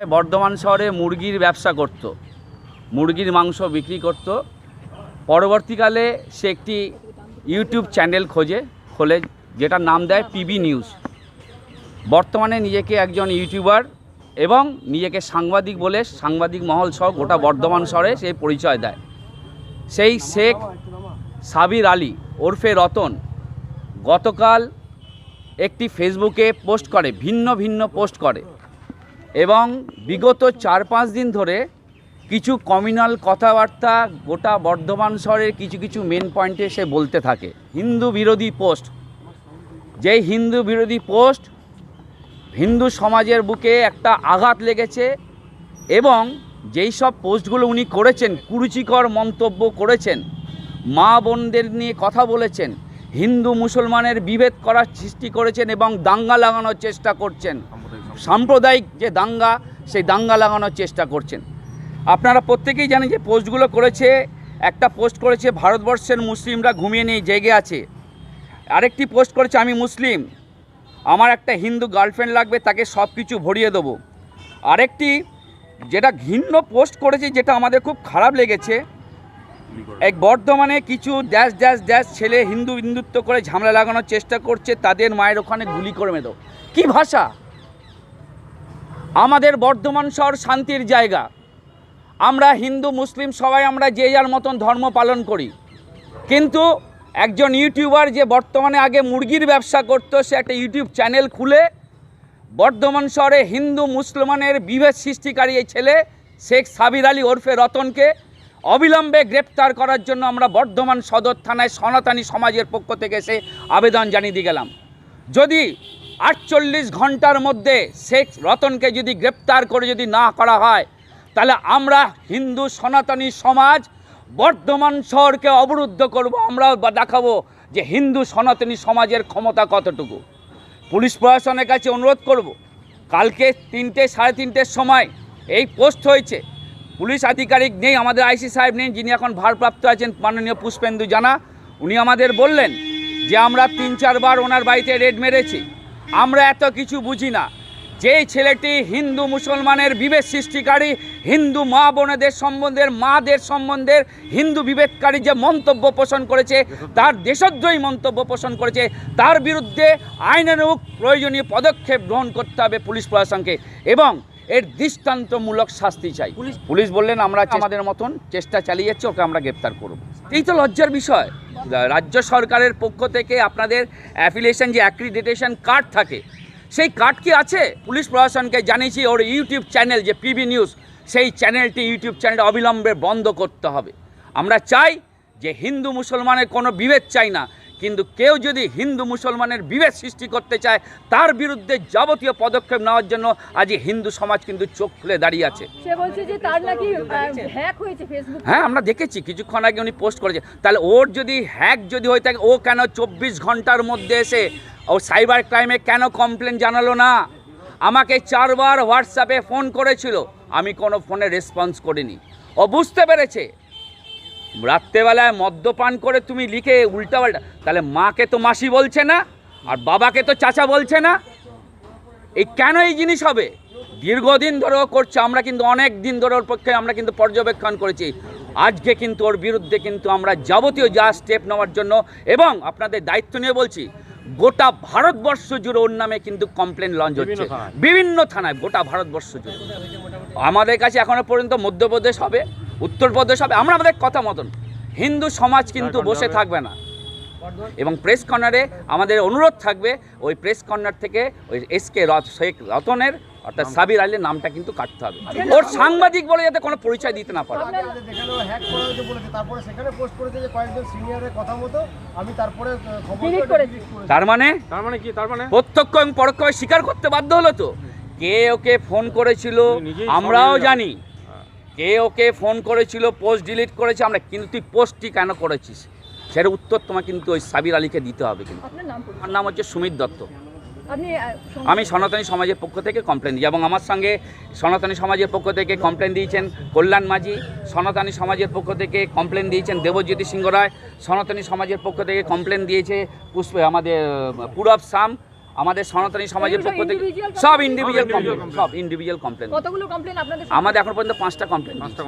বর্ধমান শহরে মুরগির ব্যবসা করত, মুরগির মাংস বিক্রি করত। পরবর্তীকালে সে একটি ইউটিউব চ্যানেল খোঁজে, খোলে, যেটার নাম দেয় পিবি নিউজ। বর্তমানে নিজেকে একজন ইউটিউবার এবং নিজেকে সাংবাদিক বলে সাংবাদিক মহল সহ গোটা বর্ধমান শহরে সে পরিচয় দেয়। সেই শেখ সাবির আলী ওরফে রতন গতকাল একটি ফেসবুকে পোস্ট করে, ভিন্ন ভিন্ন পোস্ট করে। এবং বিগত চার পাঁচ দিন ধরে কিছু কমিউনাল কথাবার্তা গোটা বর্ধমান শহরের কিছু কিছু মেন পয়েন্টে সে বলতে থাকে। হিন্দু বিরোধী পোস্ট যেই হিন্দু বিরোধী পোস্ট হিন্দু সমাজের বুকে একটা আঘাত লেগেছে এবং যেই সব পোস্টগুলো উনি করেছেন, কুরুচিকর মন্তব্য করেছেন, মা বোনদের নিয়ে কথা বলেছেন, হিন্দু মুসলমানের বিভেদ করার সৃষ্টি করেছেন এবং দাঙ্গা লাগানোর চেষ্টা করছেন। সাম্প্রদায়িক যে দাঙ্গা, সেই দাঙ্গা লাগানোর চেষ্টা করছেন। আপনারা প্রত্যেকেই জানেন যে পোস্টগুলো করেছে, একটা পোস্ট করেছে, ভারতবর্ষের মুসলিমরা ঘুমিয়ে নিয়ে জেগে আছে। আরেকটি পোস্ট করেছে, আমি মুসলিম, আমার একটা হিন্দু গার্লফ্রেন্ড লাগবে, তাকে সব কিছু ভরিয়ে দেবো। আরেকটি, যেটা ঘৃণ্য পোস্ট করেছে, যেটা আমাদের খুব খারাপ লেগেছে, এক বর্ধমানে কিছু ড্যাশ ড্যাশ ড্যাশ ছেলে হিন্দু, হিন্দুত্ব করে ঝামেলা লাগানোর চেষ্টা করছে, তাদের মায়ের ওখানে গুলি করে মেদো কি ভাষা? আমাদের বর্ধমান শহর শান্তির জায়গা। আমরা হিন্দু, মুসলিম সবাই আমরা যে যার মতন ধর্ম পালন করি। কিন্তু একজন ইউটিউবার যে বর্তমানে আগে মুরগির ব্যবসা করতো, সে একটা ইউটিউব চ্যানেল খুলে বর্ধমান শহরে হিন্দু, মুসলমানের বিভেদ সৃষ্টিকারী এই ছেলে, শেখ সাবির আলী ওরফে রতনকে অবিলম্বে গ্রেপ্তার করার জন্য আমরা বর্ধমান সদর থানায় সনাতনী সমাজের পক্ষ থেকে এসে আবেদন জানিয়ে দিয়ে গেলাম। যদি আটচল্লিশ ঘণ্টার মধ্যে শেখ রতনকে যদি গ্রেপ্তার করে যদি না করা হয়, তাহলে আমরা হিন্দু সনাতনী সমাজ বর্ধমান শহরকে অবরুদ্ধ করব আমরা বা দেখাবো যে হিন্দু সনাতনী সমাজের ক্ষমতা কতটুকু। পুলিশ প্রশাসনের কাছে অনুরোধ করব, কালকে তিনটে, সাড়ে তিনটের সময় এই পোস্ট হয়েছে। পুলিশ আধিকারিক নেই, আমাদের আইসি সাহেব নেই, যিনি এখন ভারপ্রাপ্ত আছেন মাননীয় পুষ্পেন্দু জানা, উনি আমাদের বললেন যে আমরা তিন, চারবার ওনার বাড়িতে রেড মেরেছি। আমরা এত কিছু বুঝি না। যেই ছেলেটি হিন্দু মুসলমানের বিভেদ সৃষ্টিকারী হিন্দু মা বোনেদের সম্বন্ধে মাদের সম্বন্ধে হিন্দু বিভেদকারী যে মন্তব্য পোষণ করেছে তার দেশদ্রোহী মন্তব্য পোষণ করেছে তার বিরুদ্ধে আইনানুগ প্রয়োজনীয় পদক্ষেপ গ্রহণ করতে হবে পুলিশ প্রশাসনকে এবং এর দৃষ্টান্তমূলক শাস্তি চাই। পুলিশ পুলিশ বললেন আমরা আমাদের মতন চেষ্টা চালিয়ে যাচ্ছি ওকে আমরা গ্রেপ্তার করব। এই তো লজ্জার বিষয়। রাজ্য সরকারের পক্ষ থেকে আপনাদের অ্যাফিলিয়েশন যে অ্যাক্রিডিটেশন কার্ড থাকে, সেই কার্ড কি আছে? পুলিশ প্রশাসনকে জানিয়েছি, ওর ইউটিউব চ্যানেল যে পিবি নিউজ সেই চ্যানেলটি ইউটিউব চ্যানেল অবিলম্বে বন্ধ করতে হবে। আমরা চাই যে হিন্দু মুসলমানের কোনো বিভেদ চাই না। কিন্তু কেউ যদি হিন্দু মুসলমানের বিভেদ সৃষ্টি করতে চায় তার বিরুদ্ধে যাবতীয় পদক্ষেপ নেওয়ার জন্য আজ হিন্দু সমাজ কিন্তু চোখ খুলে দাঁড়িয়ে আছে। হ্যাঁ আমরা দেখেছি কিছুক্ষণ আগে উনি পোস্ট করেছে। তাহলে ওর যদি হ্যাক যদি হয়ে থাকে ও কেন চব্বিশ ঘণ্টার মধ্যে এসে ও সাইবার ক্রাইমে কেন কমপ্লেন জানালো না? আমাকে চারবার হোয়াটসঅ্যাপে ফোন করেছিল আমি কোনো ফোনে রেসপন্স করিনি। ও বুঝতে পেরেছে রাত্রেবেলায় মদ্যপান করে তুমি লিখে উল্টাপাল্টা তাহলে মাকে তো মাসি বলছে না আর বাবাকে তো চাচা বলছে না। এই কেন এই জিনিস হবে? দীর্ঘদিন ধরে ও করছে আমরা কিন্তু অনেক দিন ধরে ওর পক্ষে আমরা কিন্তু পর্যবেক্ষণ করেছি। আজকে কিন্তু ওর বিরুদ্ধে কিন্তু আমরা যাবতীয় যা স্টেপ নেওয়ার জন্য এবং আপনাদের দায়িত্ব নিয়ে বলছি গোটা ভারতবর্ষ জুড়ে ওর নামে কিন্তু কমপ্লেন লঞ্চ হচ্ছে। বিভিন্ন থানায় গোটা ভারতবর্ষ জুড়ে। আমাদের কাছে এখনও পর্যন্ত মধ্যপ্রদেশ হবে উত্তরপ্রদেশ হবে। আমরা আমাদের কথা মতন। হিন্দু সমাজ কিন্তু বসে থাকবে না। এবং প্রেস কর্নারে আমাদের অনুরোধ থাকবে ওই প্রেস কর্নার থেকে ওই এস কে শেখ রতনের অর্থাৎ সাবির আলীর নামটা কিন্তু কাটতে হবে। ওর সাংবাদিক বলে যাতে কোনো পরিচয় দিতে না পারে। আগে আগে যেখানে হ্যাক করা হয়েছে বলেছে। তারপরে সেখানে পোস্ট করেছে যে কয়েকজন সিনিয়রের কথা মতো। আমি তারপরে আহ, খবর Delete করে করেছি। delete করেছি। তার মানে? তার মানে কি? তার মানে? প্রত্যক্ষ এবং পরোক্ষভাবে স্বীকার করতে বাধ্য হলো তো। কে ওকে ফোন করেছিল? আমরাও জানি। কে ওকে ফোন করেছিল পোস্ট ডিলিট করেছে আমরা কিন্তু তুই পোস্টটি কেন করেছিস? সেটার উত্তর তোমার কিন্তু ওই সাবির আলীকে দিতে হবে কিন্তু। আমার নাম হচ্ছে সুমিত দত্ত। সং- আমি সনাতনী সমাজের পক্ষ থেকে কমপ্লেন দিই এবং আমার সঙ্গে সনাতনী সমাজের পক্ষ থেকে কমপ্লেন দিয়েছেন কল্যাণ মাঝি সনাতনী সমাজের পক্ষ থেকে কমপ্লেন দিয়েছেন দেবজ্যোতি সিংহ রায় সনাতনী সমাজের পক্ষ থেকে কমপ্লেন দিয়েছে পুষ্প আমাদের পূরব শাম আমাদের সনাতনী সমাজের পক্ষ থেকে সব? ইন্ডিভিজুয়াল কমপ্লেন সব ইন্ডিভিজুয়াল কমপ্লেন কতগুলো কমপ্লেন আপনাদের আমাদের এখন পর্যন্ত পাঁচটা কমপ্লেন পাঁচটা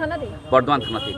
থানাতে বর্ধমান থানাতে